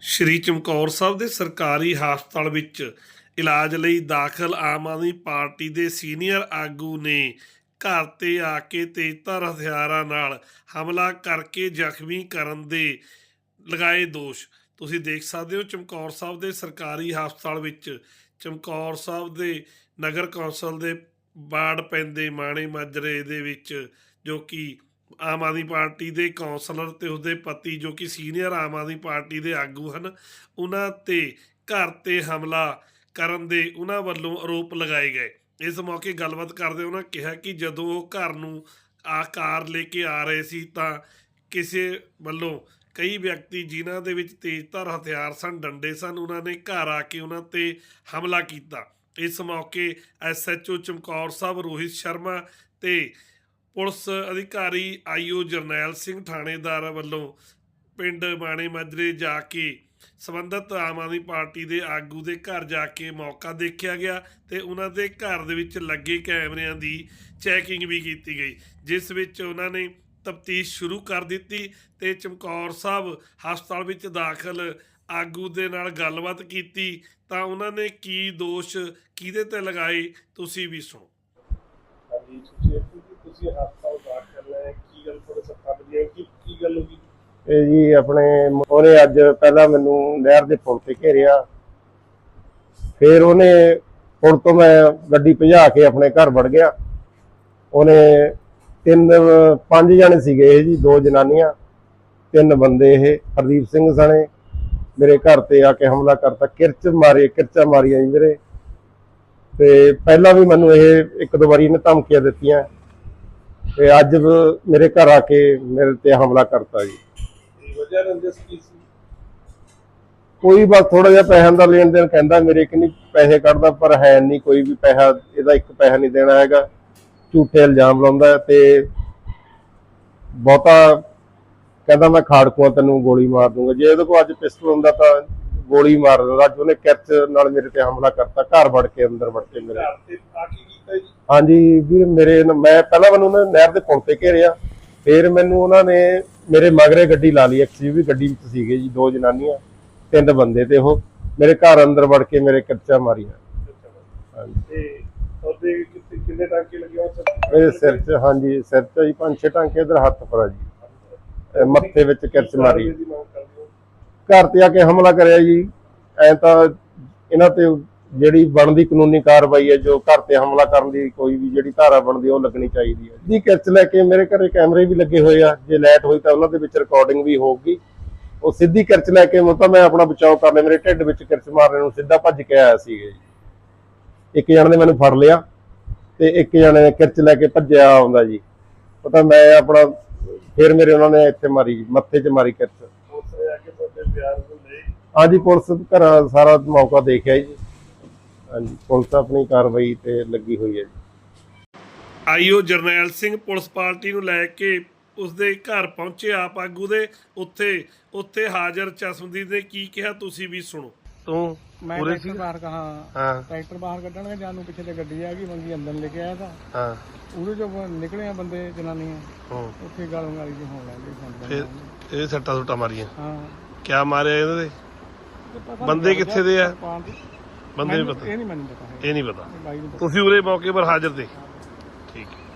ਸ਼੍ਰੀ ਚਮਕੌਰ ਸਾਹਿਬ ਦੇ ਸਰਕਾਰੀ ਹਸਪਤਾਲ ਵਿੱਚ ਇਲਾਜ ਲਈ ਦਾਖਲ ਆਮ ਆਦਮੀ ਪਾਰਟੀ ਦੇ ਸੀਨੀਅਰ ਆਗੂ ਨੇ ਘਰ ਤੇ ਆ ਕੇ ਤੇਜ਼ਧਾਰ ਹਥਿਆਰਾਂ ਨਾਲ ਹਮਲਾ ਕਰਕੇ ਜ਼ਖਮੀ ਕਰਨ ਦੇ ਲਗਾਏ ਦੋਸ਼। ਤੁਸੀਂ ਦੇਖ ਸਕਦੇ ਹੋ ਚਮਕੌਰ ਸਾਹਿਬ ਦੇ ਸਰਕਾਰੀ ਹਸਪਤਾਲ ਵਿੱਚ ਚਮਕੌਰ ਸਾਹਿਬ ਦੇ ਨਗਰ ਕੌਂਸਲ ਦੇ ਬਾੜ ਪੈਂਦੇ ਮਾਣੇ ਮਾਜਰੇ ਦੇ ਵਿੱਚ ਜੋ ਕਿ ਆਮ ਆਦਮੀ ਪਾਰਟੀ ਦੇ ਕੌਂਸਲਰ ਤੇ ਉਸਦੇ ਪਤੀ ਜੋ ਕਿ ਸੀਨੀਅਰ ਆਮ ਆਦਮੀ ਪਾਰਟੀ ਦੇ ਆਗੂ ਹਨ, ਉਹਨਾਂ ਤੇ ਘਰ ਤੇ ਹਮਲਾ ਕਰਨ ਦੇ ਉਹਨਾਂ ਵੱਲੋਂ ਆਰੋਪ ਲਗਾਏ ਗਏ। ਇਸ ਮੌਕੇ ਗੱਲਬਾਤ ਕਰਦੇ ਉਹਨਾਂ ਕਿਹਾ ਕਿ ਜਦੋਂ ਉਹ ਘਰ ਨੂੰ ਆ ਕਾਰ ਲੈ ਕੇ ਆ ਰਹੇ ਸੀ ਤਾਂ ਕਿਸੇ ਵੱਲੋਂ ਕਈ ਵਿਅਕਤੀ ਜਿਨ੍ਹਾਂ ਦੇ ਵਿੱਚ ਤੇਜ਼ਧਾਰ ਹਥਿਆਰ ਸਨ, ਡੰਡੇ ਸਨ, ਉਹਨਾਂ ਨੇ ਘਰ ਆ ਕੇ ਉਹਨਾਂ ਤੇ ਹਮਲਾ ਕੀਤਾ। ਇਸ ਮੌਕੇ ਐਸਐਚਓ ਚਮਕੌਰ ਸਾਹਿਬ, ਰੋਹਿਤ ਸ਼ਰਮਾ ਤੇ ਪੁਲਿਸ ਅਧਿਕਾਰੀ ਆਈਓ ਜਰਨੈਲ ਸਿੰਘ ਥਾਣੇਦਾਰ ਵੱਲੋਂ ਪਿੰਡ ਬਾਣੇ ਮਾਜਰੇ ਜਾ ਕੇ ਸਬੰਧਤ ਆਮ ਆਦਮੀ ਪਾਰਟੀ ਦੇ ਆਗੂ ਦੇ ਘਰ ਜਾ ਕੇ ਮੌਕਾ ਦੇਖਿਆ ਗਿਆ ਤੇ ਉਹਨਾਂ ਦੇ ਘਰ ਦੇ ਵਿੱਚ ਲੱਗੇ ਕੈਮਰਿਆਂ ਦੀ ਚੈਕਿੰਗ ਵੀ ਕੀਤੀ ਗਈ, ਜਿਸ ਵਿੱਚ ਉਹਨਾਂ ਨੇ ਤਫਤੀਸ਼ ਸ਼ੁਰੂ ਕਰ ਦਿੱਤੀ ਤੇ ਚਮਕੌਰ ਸਾਹਿਬ ਹਸਪਤਾਲ ਵਿੱਚ ਦਾਖਲ ਆਗੂ ਦੇ ਨਾਲ ਗੱਲਬਾਤ ਕੀਤੀ, ਤਾਂ ਉਹਨਾਂ ਨੇ ਕੀ ਦੋਸ਼ ਕਿਹਦੇ ਤੇ ਲਗਾਏ, ਤੁਸੀਂ ਵੀ ਸੁਣੋ। ਇੱਥੇ ਜੀ ਤੁਸੀਂ ਹਸਪਤਾਲ ਹੈ, ਕੀ ਗੱਲ ਤੁਹਾਡੇ ਸੱਟਾਂ ਵੱਜੀਆਂ ਕੀ ਕੀ ਗੱਲ ਹੋ ਗਈ? ਇਹ ਜੀ ਆਪਣੇ ਉਹਨੇ ਅੱਜ ਪਹਿਲਾਂ ਮੈਨੂੰ ਨਹਿਰ ਦੇ ਪੁਲ ਤੇ ਘੇਰਿਆ। ਫਿਰ ਉਹਨੇ ਪੁਲ ਤੋਂ ਮੈਂ ਗੱਡੀ ਭਜਾ ਕੇ ਆਪਣੇ ਘਰ ਵੜ ਗਿਆ। ਉਹਨੇ ਤਿੰਨ, ਪੰਜ ਜਣੇ ਸੀਗੇ ਇਹ ਜੀ, ਦੋ ਜਨਾਨੀਆਂ, ਤਿੰਨ ਬੰਦੇ ਇਹ, ਹਰਦੀਪ ਸਿੰਘ ਸਣੇ, ਮੇਰੇ ਘਰ ਤੇ ਆ ਕੇ ਹਮਲਾ ਕਰਤਾ। ਕਿਰਚ ਮਾਰੇ, ਕਿਰਚਾ ਮਾਰੀਆਂ ਜੀ ਮੇਰੇ। ਤੇ ਪਹਿਲਾਂ ਵੀ ਮੈਨੂੰ ਇਹ ਇੱਕ ਦੋ ਵਾਰੀ ਇਹਨੇ ਧਮਕੀਆਂ ਦਿੱਤੀਆਂ। ਤੇ ਅੱਜ ਮੇਰੇ ਘਰ ਆ ਕੇ ਮੇਰੇ ਤੇ ਹਮਲਾ ਕਰਤਾ ਜੀ। ਕੀ ਵਜ੍ਹਾ ਰੰਜਸ ਕੀ ਸੀ? ਕੋਈ ਬਸ ਥੋੜਾ ਜਿਹਾ ਪੈਸਿਆਂ ਦਾ ਲੈਣ ਦੇਣ ਕਹਿੰਦਾ ਮੇਰੇ ਕਿ ਨਹੀਂ ਪੈਸੇ ਕੱਢਦਾ ਪਰ ਹੈ ਨਹੀਂ ਕੋਈ ਵੀ ਪੈਸਾ ਇਹਦਾ ਇੱਕ ਪੈਸਾ ਨਹੀਂ ਦੇਣਾ ਹੈਗਾ। ਝੂਠੇ ਇਲਜ਼ਾਮ ਲਾਉਂਦਾ ਤੇ ਬਹੁਤਾ ਕਹਿੰਦਾ ਮੈਂ ਖਾੜਕੂਆਂ ਤੈਨੂੰ ਗੋਲੀ ਮਾਰ ਦੂੰਗਾ। ਜੇ ਇਹਦੇ ਕੋਲ ਅੱਜ ਪਿਸਤਲ ਹੁੰਦਾ ਤਾਂ ਗੋਲੀ ਮਾਰ ਦਿੰਦਾ। ਅੱਜ ਉਹਨੇ ਕਿਰਚ ਨਾਲ ਮੇਰੇ ਤੇ ਹਮਲਾ ਕਰਤਾ ਘਰ ਵੜ ਕੇ ਅੰਦਰ ਵੜ ਕੇ ਮੇਰੇ। ਘਰ ਤੇ ਆ ਕੀ ਕੀਤਾ ਜੀ ਹਾਂਜੀ ਵੀਰ ਮੇਰੇ ਮੈਂ ਪਹਿਲਾਂ ਮੈਨੂੰ ਉਹਨਾਂ ਨੇ ਨਹਿਰ ਦੇ ਪੁਲ ਤੇ ਘੇਰਿਆ ਫਿਰ ਮੈਨੂੰ ਉਹਨਾਂ ਨੇ ਮੇਰੇ ਮਗਰੇ ਗੱਡੀ ਲਾ ਲਈ ਐਕਸਯੂਵੀ ਗੱਡੀ ਵਿੱਚ ਸੀਗੇ ਜੀ ਦੋ ਜਨਾਨੀਆਂ ਤਿੰਨ ਬੰਦੇ ਤੇ ਉਹ ਮੇਰੇ ਘਰ ਅੰਦਰ ਵੜ ਕੇ ਮੇਰੇ ਕੱਚਾ ਮਾਰੀਆਂ। ਹਾਂਜੀ ਤੇ ਉਹਦੇ ਕਿਤੇ ਕਿੰਨੇ ਟਾਂਕੇ ਲੱਗੇ ਹੋ ਮੇਰੇ ਸਿਰ 'ਚ ਹਾਂਜੀ ਸਿਰ 'ਚ ਜੀ ਪੰਜ ਛੇ ਟਾਂਕੇ ਇਧਰ ਹੱਥ ਪਰ ਜੀ। ਮੱਥੇ ਵਿੱਚ ਕਿਰਚ ਮਾਰੀ। ਦੀ ਮੰਗ ਕਰਦੇ ਹੋ? ਘਰ ਤੇ ਆ ਕੇ ਹਮਲਾ ਕਰਿਆ ਜੀ ਐ ਤਾਂ ਇਹਨਾਂ ਤੇ ਜਿਹੜੀ ਬਣਦੀ ਕਾਨੂੰਨੀ ਕਾਰਵਾਈ ਹੈ ਜੋ ਘਰ ਤੇ ਹਮਲਾ ਕਰਨ ਦੀ ਕੋਈ ਵੀ ਜਿਹੜੀ ਧਾਰਾ ਬਣਦੀ ਉਹ ਲੱਗਣੀ ਚਾਹੀਦੀ ਹੈ। ਜੀ ਕਿਰਚ ਲੈ ਕੇ ਮੇਰੇ ਘਰੇ ਕੈਮਰੇ ਵੀ ਲੱਗੇ ਹੋਏ ਆ। ਜੇ ਲਾਈਟ ਹੋਈ ਤਾਂ ਉਹਨਾਂ ਦੇ ਵਿੱਚ ਰਿਕਾਰਡਿੰਗ ਵੀ ਹੋਊਗੀ। ਉਹ ਸਿੱਧੀ ਕਿਰਚ ਲੈ ਕੇ ਤਾਂ ਮੈਂ ਆਪਣਾ ਬਚਾਅ ਕਰ ਲਿਆ। ਮੇਰੇ ਢਿੱਡ ਵਿੱਚ ਕਿਰਚ ਮਾਰਨੇ ਨੂੰ ਸਿੱਧਾ ਭੱਜ ਕੇ ਆਇਆ ਸੀਗਾ ਜੀ। ਇੱਕ ਜਣ ਨੇ ਮੈਨੂੰ ਫੜ ਲਿਆ ਤੇ ਇੱਕ ਜਣੇ ਨੇ ਕਿਰਚ ਲੈ ਕੇ ਭੱਜਿਆ ਆਉਂਦਾ ਜੀ। ਉਹ ਤਾਂ ਮੈਂ ਆਪਣਾ ਫਿਰ ਮੇਰੇ ਉਹਨਾਂ ਨੇ ਇੱਥੇ ਮਾਰੀ ਮੱਥੇ 'ਚ ਮਾਰੀ ਕਿਰਚ ਹਾਂਜੀ ਪੁਲਿਸ ਘਰ ਸਾਰਾ ਮੌਕਾ ਦੇਖਿਆ ਜੀ। ਹਾਂਜੀ ਪੁਲਿਸ ਆਪਣੀ ਕਾਰਵਾਈ ਤੇ ਲੱਗੀ ਹੋਈ ਹੈ ਜੀ। IO Jarnail Singh police party ਨੂੰ ਲੈ ਕੇ ਉਸਦੇ ਘਰ ਪਹੁੰਚੇ ਆਪ ਆਗੂ ਦੇ ਉੱਥੇ ਉੱਥੇ ਹਾਜ਼ਰ ਚਸ਼ਮਦੀਦ ਨੇ ਕੀ ਕਿਹਾ ਤੁਸੀਂ ਵੀ ਸੁਣੋ। ਤੂੰ ਮੈਂ ਪੂਰੇ ਟਰੈਕਟਰ ਬਾਹਰ ਕਹਾ ਹਾਂ। ਟਰੈਕਟਰ ਬਾਹਰ ਕੱਢਣਗੇ ਜਾਨੂੰ ਪਿੱਛੇ ਤੇ ਗੱਡੀ ਆ ਗਈ ਬੰਦੀ ਅੰਦਰ ਲੈ ਕੇ ਆਇਆ ਤਾਂ। ਹਾਂ। ਉਹਦੇ ਚੋਂ ਨਿਕਲੇ ਆ ਬੰਦੇ ਜਨਾਨੀਆਂ। ਹੂੰ। ਉੱਥੇ ਗਾਲੋਂ ਗਾਲੀ ਜਿਹੀ ਹੋਣ ਲੱਗ ਗਈ ਸਾਨੂੰ ਫਿਰ ਇਹ ਸੱਟਾ ਸੁੱਟਾ ਮਾਰੀਆਂ। ਹਾਂ। ਕਿਆ ਮਾਰਿਆ ਇਹਨਾਂ ਦੇ ਤੇ ਪਤਾ ਨੀ ਬੰਦੇ ਕਿੱਥੇ ਦੇ ਆ? ਦੀ। ਬੰਦੇ ਨੂੰ ਪਤਾ। ਇਹ ਨਹੀਂ ਮੈਨੂੰ ਪਤਾ। ਇਹ ਨਹੀਂ ਪਤਾ। ਤੁਸੀਂ ਉਰੇ ਮੌਕੇ ਪਰ ਹਾਜ਼ਰ ਤੇ। ਠੀਕ। ਹੈ